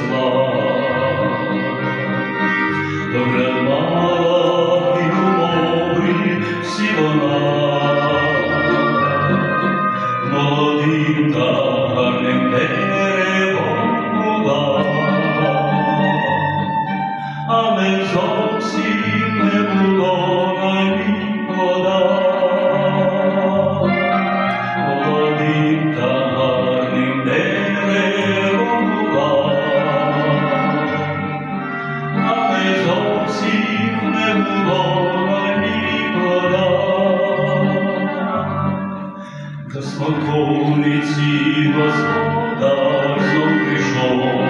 Love. Спокійниці Господа знов прийшов,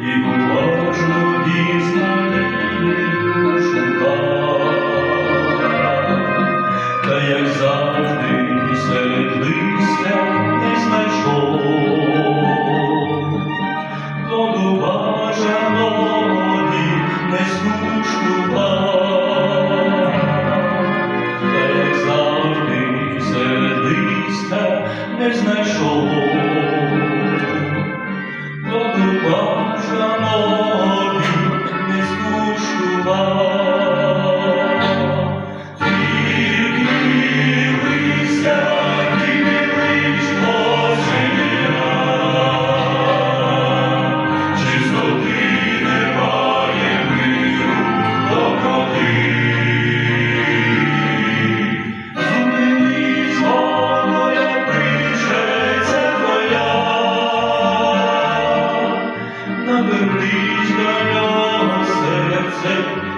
і поважно дізнання шукав, та як завжди серед листя не знайшов, то Тому молоді не скучкував. Amen.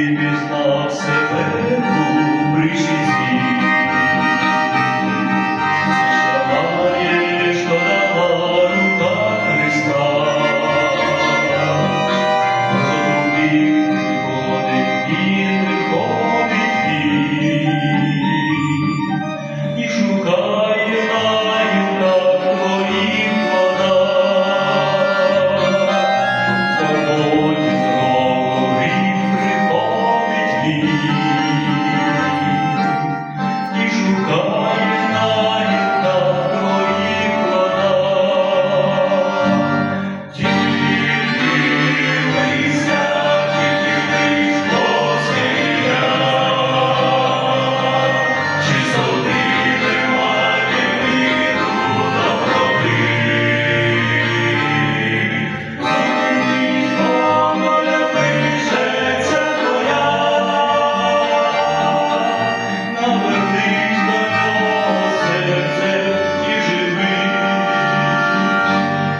і пізнав себе у причині.